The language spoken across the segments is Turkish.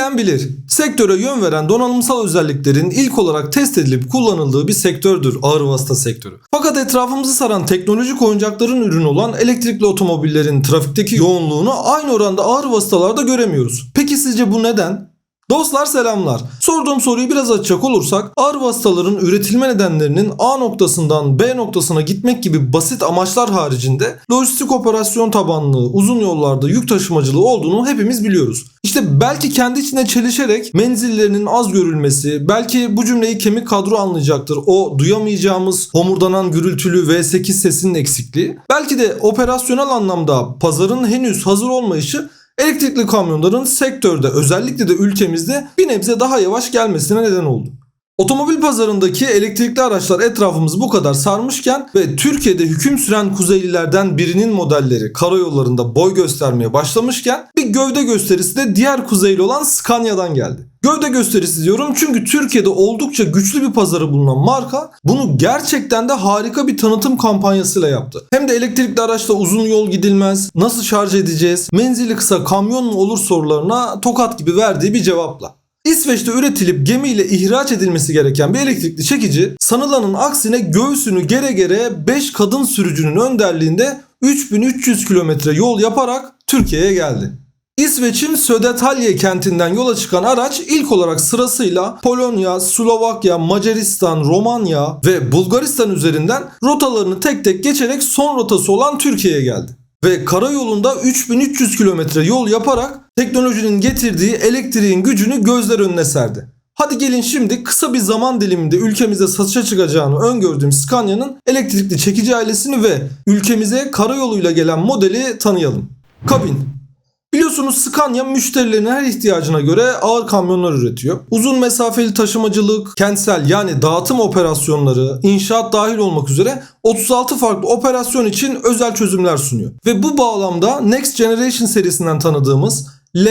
Bilen bilir. Sektöre yön veren donanımsal özelliklerin ilk olarak test edilip kullanıldığı bir sektördür ağır vasıta sektörü. Fakat etrafımızı saran teknolojik oyuncakların ürünü olan elektrikli otomobillerin trafikteki yoğunluğunu aynı oranda ağır vasıtalarda göremiyoruz. Peki sizce bu neden? Dostlar selamlar. Sorduğum soruyu biraz açacak olursak ağır vasıtaların üretilme nedenlerinin A noktasından B noktasına gitmek gibi basit amaçlar haricinde lojistik operasyon tabanlı uzun yollarda yük taşımacılığı olduğunu hepimiz biliyoruz. İşte belki kendi içine çelişerek menzillerinin az görülmesi, belki bu cümleyi kemik kadro anlayacaktır. O duyamayacağımız homurdanan gürültülü V8 sesinin eksikliği. Belki de operasyonel anlamda pazarın henüz hazır olmayışı elektrikli kamyonların sektörde özellikle de ülkemizde bir nebze daha yavaş gelmesine neden oldu. Otomobil pazarındaki elektrikli araçlar etrafımızı bu kadar sarmışken ve Türkiye'de hüküm süren Kuzeylilerden birinin modelleri karayollarında boy göstermeye başlamışken bir gövde gösterisi de diğer Kuzeyli olan Scania'dan geldi. Gövde gösterisi diyorum çünkü Türkiye'de oldukça güçlü bir pazarı bulunan marka bunu gerçekten de harika bir tanıtım kampanyasıyla yaptı. Hem de elektrikli araçla uzun yol gidilmez, nasıl şarj edeceğiz, menzili kısa kamyon mu olur sorularına tokat gibi verdiği bir cevapla. İsveç'te üretilip gemiyle ihraç edilmesi gereken bir elektrikli çekici sanılanın aksine göğsünü gere gere 5 kadın sürücünün önderliğinde 3300 kilometre yol yaparak Türkiye'ye geldi. İsveç'in Södertalje kentinden yola çıkan araç ilk olarak sırasıyla Polonya, Slovakya, Macaristan, Romanya ve Bulgaristan üzerinden rotalarını tek tek geçerek son rotası olan Türkiye'ye geldi. Ve karayolunda 3300 kilometre yol yaparak teknolojinin getirdiği elektriğin gücünü gözler önüne serdi. Hadi gelin şimdi kısa bir zaman diliminde ülkemize satışa çıkacağını öngördüğüm Scania'nın elektrikli çekici ailesini ve ülkemize karayoluyla gelen modeli tanıyalım. Kabin Biliyorsunuz Scania müşterilerin her ihtiyacına göre ağır kamyonlar üretiyor. Uzun mesafeli taşımacılık, kentsel yani dağıtım operasyonları, inşaat dahil olmak üzere 36 farklı operasyon için özel çözümler sunuyor. Ve bu bağlamda Next Generation serisinden tanıdığımız L,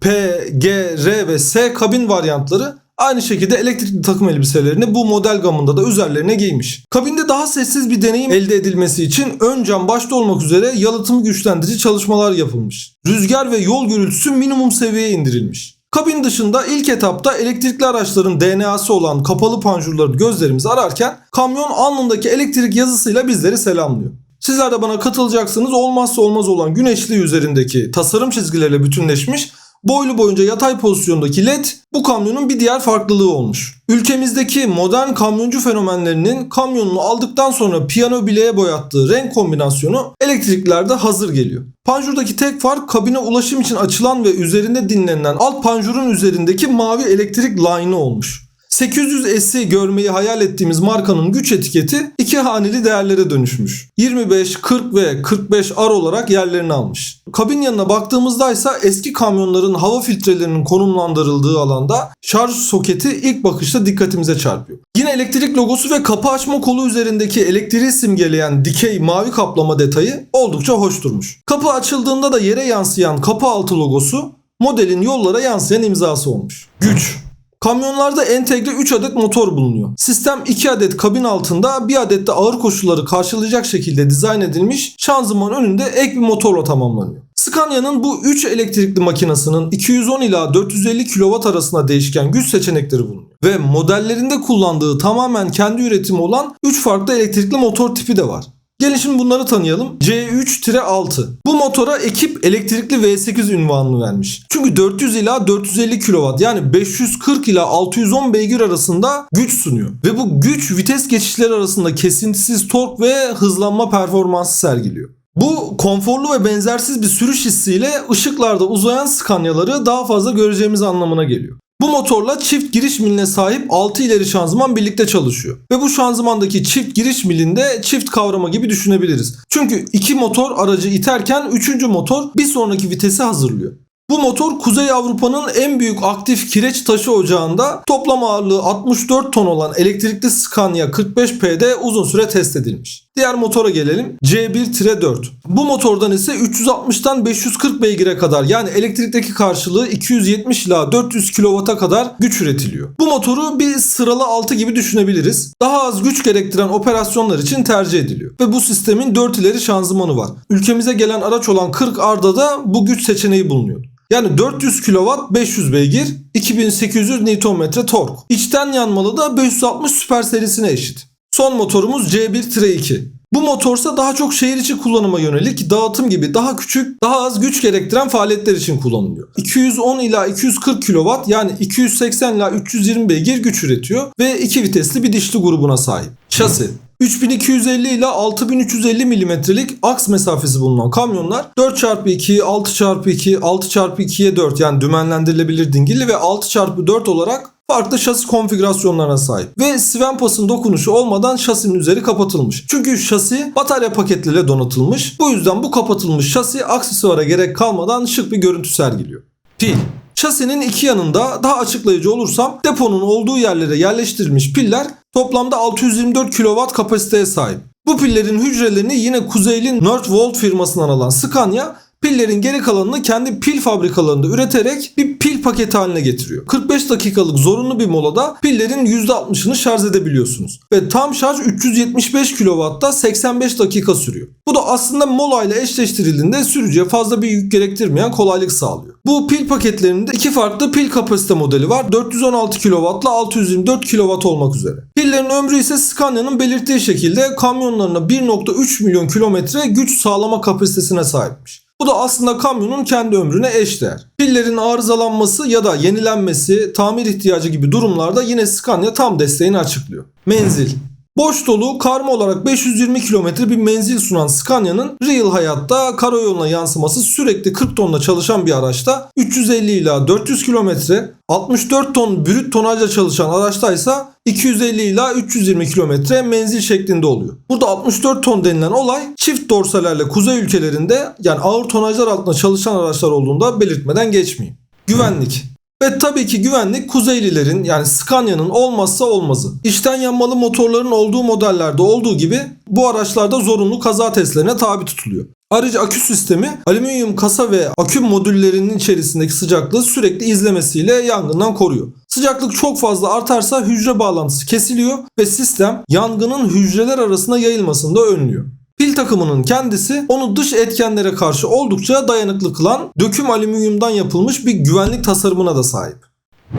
P, G, R ve S kabin varyantları Aynı şekilde elektrikli takım elbiselerini bu model gamında da üzerlerine giymiş. Kabinde daha sessiz bir deneyim elde edilmesi için ön cam başta olmak üzere yalıtımı güçlendirici çalışmalar yapılmış. Rüzgar ve yol gürültüsü minimum seviyeye indirilmiş. Kabin dışında ilk etapta elektrikli araçların DNA'sı olan kapalı panjurları gözlerimizi ararken kamyon alnındaki elektrik yazısıyla bizleri selamlıyor. Sizler de bana katılacaksınız olmazsa olmaz olan güneşli üzerindeki tasarım çizgileriyle bütünleşmiş boylu boyunca yatay pozisyondaki led bu kamyonun bir diğer farklılığı olmuş. Ülkemizdeki modern kamyoncu fenomenlerinin kamyonunu aldıktan sonra piyano bileğe boyattığı renk kombinasyonu elektriklerde hazır geliyor. Panjurdaki tek fark kabine ulaşım için açılan ve üzerinde dinlenilen alt panjurun üzerindeki mavi elektrik line'ı olmuş. 800S'i görmeyi hayal ettiğimiz markanın güç etiketi iki haneli değerlere dönüşmüş. 25, 40 ve 45 R olarak yerlerini almış. Kabin yanına baktığımızda ise eski kamyonların hava filtrelerinin konumlandırıldığı alanda şarj soketi ilk bakışta dikkatimize çarpıyor. Yine elektrik logosu ve kapı açma kolu üzerindeki elektriği simgeleyen dikey mavi kaplama detayı oldukça hoş durmuş. Kapı açıldığında da yere yansıyan kapı altı logosu modelin yollara yansıyan imzası olmuş. Güç Kamyonlarda entegre 3 adet motor bulunuyor. Sistem 2 adet kabin altında 1 adet de ağır koşulları karşılayacak şekilde dizayn edilmiş şanzıman önünde ek bir motorla tamamlanıyor. Scania'nın bu 3 elektrikli makinasının 210 ila 450 kW arasında değişken güç seçenekleri bulunuyor. Ve modellerinde kullandığı tamamen kendi üretimi olan 3 farklı elektrikli motor tipi de var. Gelin şimdi bunları tanıyalım. C3-6. Bu motora ekip elektrikli V8 ünvanını vermiş. Çünkü 400 ila 450 kW yani 540 ila 610 beygir arasında güç sunuyor. Ve bu güç vites geçişleri arasında kesintisiz tork ve hızlanma performansı sergiliyor. Bu konforlu ve benzersiz bir sürüş hissiyle ışıklarda uzayan Scania'ları daha fazla göreceğimiz anlamına geliyor. Bu motorla çift giriş miline sahip 6 ileri şanzıman birlikte çalışıyor. Ve bu şanzımandaki çift giriş milinde çift kavrama gibi düşünebiliriz. Çünkü iki motor aracı iterken üçüncü motor bir sonraki vitesi hazırlıyor. Bu motor Kuzey Avrupa'nın en büyük aktif kireç taşı ocağında toplam ağırlığı 64 ton olan elektrikli Scania 45P'de uzun süre test edilmiş. Diğer motora gelelim. C1-4. Bu motordan ise 360'tan 540 beygire kadar yani elektrikteki karşılığı 270 ila 400 kW'a kadar güç üretiliyor. Bu motoru bir sıralı 6 gibi düşünebiliriz. Daha az güç gerektiren operasyonlar için tercih ediliyor. Ve bu sistemin 4 ileri şanzımanı var. Ülkemize gelen araç olan 40 Arda da bu güç seçeneği bulunuyor. Yani 400 kW 500 beygir, 2800 Nm tork. İçten yanmalı da 560 süper serisine eşit. Son motorumuz C1-2. Bu motorsa daha çok şehir içi kullanıma yönelik dağıtım gibi daha küçük, daha az güç gerektiren faaliyetler için kullanılıyor. 210 ila 240 kW yani 280 ila 320 beygir güç üretiyor ve iki vitesli bir dişli grubuna sahip. Şasi 3250 ile 6350 milimetrelik aks mesafesi bulunan kamyonlar 4x2, 6x2, 6x2'ye 4 yani dümenlendirilebilir dingilli ve 6x4 olarak farklı şasi konfigürasyonlarına sahip. Ve Svenpass'ın dokunuşu olmadan şasinin üzeri kapatılmış. Çünkü şasi batarya paketleriyle donatılmış. Bu yüzden bu kapatılmış şasi aksesuara gerek kalmadan şık bir görüntü sergiliyor. Pil Şasinin iki yanında daha açıklayıcı olursam deponun olduğu yerlere yerleştirilmiş piller toplamda 624 kW kapasiteye sahip. Bu pillerin hücrelerini yine Kuzeyli Nordvolt firmasından alan Scania pillerin geri kalanını kendi pil fabrikalarında üreterek bir pil paketi haline getiriyor. 45 dakikalık zorunlu bir molada pillerin %60'ını şarj edebiliyorsunuz. Ve tam şarj 375 kW'da 85 dakika sürüyor. Bu da aslında mola ile eşleştirildiğinde sürücüye fazla bir yük gerektirmeyen kolaylık sağlıyor. Bu pil paketlerinde iki farklı pil kapasite modeli var. 416 kW ile 624 kW olmak üzere. Pillerin ömrü ise Scania'nın belirttiği şekilde kamyonlarına 1.3 milyon kilometre güç sağlama kapasitesine sahipmiş. Bu da aslında kamyonun kendi ömrüne eşdeğer. Pillerin arızalanması ya da yenilenmesi, tamir ihtiyacı gibi durumlarda yine Scania tam desteğini açıklıyor. Menzil Boş dolu karma olarak 520 kilometre bir menzil sunan Scania'nın real hayatta karayoluna yansıması sürekli 40 tonla çalışan bir araçta 350 ila 400 kilometre, 64 ton brüt tonajla çalışan araçta ise 250 ila 320 kilometre menzil şeklinde oluyor. Burada 64 ton denilen olay çift dorsalerle kuzey ülkelerinde yani ağır tonajlar altında çalışan araçlar olduğunda belirtmeden geçmeyeyim. Güvenlik ve tabii ki güvenlik Kuzeylilerin yani Scania'nın olmazsa olmazı. İçten yanmalı motorların olduğu modellerde olduğu gibi bu araçlarda zorunlu kaza testlerine tabi tutuluyor. Ayrıca akü sistemi alüminyum kasa ve akü modüllerinin içerisindeki sıcaklığı sürekli izlemesiyle yangından koruyor. Sıcaklık çok fazla artarsa hücre bağlantısı kesiliyor ve sistem yangının hücreler arasında yayılmasını da önlüyor. Pil takımının kendisi onu dış etkenlere karşı oldukça dayanıklı kılan döküm alüminyumdan yapılmış bir güvenlik tasarımına da sahip.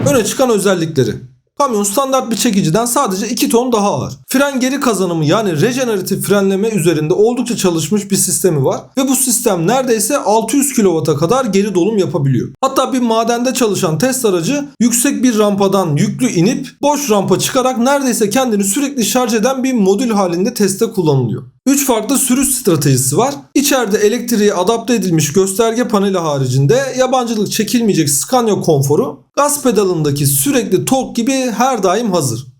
Öne çıkan özellikleri. Kamyon standart bir çekiciden sadece 2 ton daha ağır. Fren geri kazanımı yani rejeneratif frenleme üzerinde oldukça çalışmış bir sistemi var. Ve bu sistem neredeyse 600 kW'a kadar geri dolum yapabiliyor. Hatta bir madende çalışan test aracı yüksek bir rampadan yüklü inip boş rampa çıkarak neredeyse kendini sürekli şarj eden bir modül halinde teste kullanılıyor. 3 farklı sürüş stratejisi var. İçeride elektriğe adapte edilmiş gösterge paneli haricinde yabancılık çekilmeyecek Scania konforu gaz pedalındaki sürekli tork gibi her daim hazır.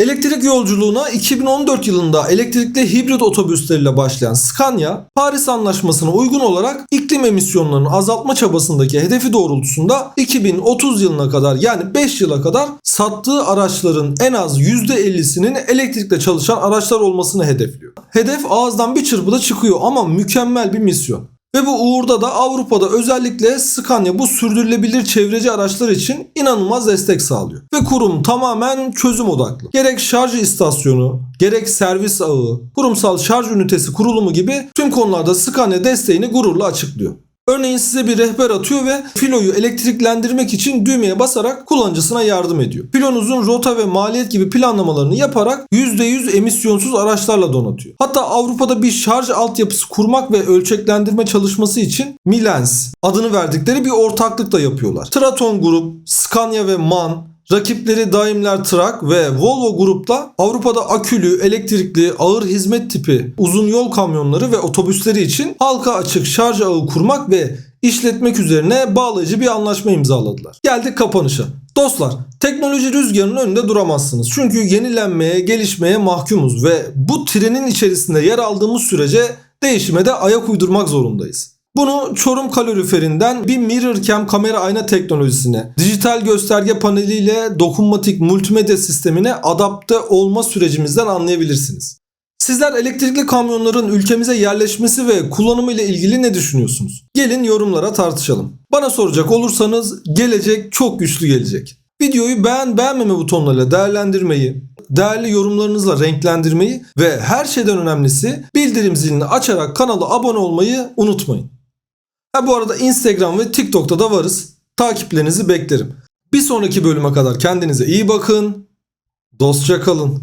Elektrik yolculuğuna 2014 yılında elektrikli hibrit otobüsleriyle başlayan Scania, Paris Anlaşması'na uygun olarak iklim emisyonlarını azaltma çabasındaki hedefi doğrultusunda 2030 yılına kadar yani 5 yıla kadar sattığı araçların en az %50'sinin elektrikle çalışan araçlar olmasını hedefliyor. Hedef ağızdan bir çırpıda çıkıyor ama mükemmel bir misyon. Ve bu uğurda da Avrupa'da özellikle Scania bu sürdürülebilir çevreci araçlar için inanılmaz destek sağlıyor. Ve kurum tamamen çözüm odaklı. Gerek şarj istasyonu, gerek servis ağı, kurumsal şarj ünitesi kurulumu gibi tüm konularda Scania desteğini gururla açıklıyor. Örneğin size bir rehber atıyor ve filoyu elektriklendirmek için düğmeye basarak kullanıcısına yardım ediyor. Filonuzun rota ve maliyet gibi planlamalarını yaparak %100 emisyonsuz araçlarla donatıyor. Hatta Avrupa'da bir şarj altyapısı kurmak ve ölçeklendirme çalışması için Milens adını verdikleri bir ortaklık da yapıyorlar. Traton Grup, Scania ve MAN Rakipleri Daimler Truck ve Volvo grupla Avrupa'da akülü, elektrikli, ağır hizmet tipi uzun yol kamyonları ve otobüsleri için halka açık şarj ağı kurmak ve işletmek üzerine bağlayıcı bir anlaşma imzaladılar. Geldik kapanışa. Dostlar, teknoloji rüzgarının önünde duramazsınız. Çünkü yenilenmeye, gelişmeye mahkumuz ve bu trenin içerisinde yer aldığımız sürece değişime de ayak uydurmak zorundayız. Bunu Çorum kaloriferinden bir mirror cam kamera ayna teknolojisine, dijital gösterge paneliyle dokunmatik multimedya sistemine adapte olma sürecimizden anlayabilirsiniz. Sizler elektrikli kamyonların ülkemize yerleşmesi ve kullanımı ile ilgili ne düşünüyorsunuz? Gelin yorumlara tartışalım. Bana soracak olursanız gelecek çok güçlü gelecek. Videoyu beğen beğenmeme butonlarıyla değerlendirmeyi, değerli yorumlarınızla renklendirmeyi ve her şeyden önemlisi bildirim zilini açarak kanala abone olmayı unutmayın. Ha bu arada Instagram ve TikTok'ta da varız. Takiplerinizi beklerim. Bir sonraki bölüme kadar kendinize iyi bakın. Dostça kalın.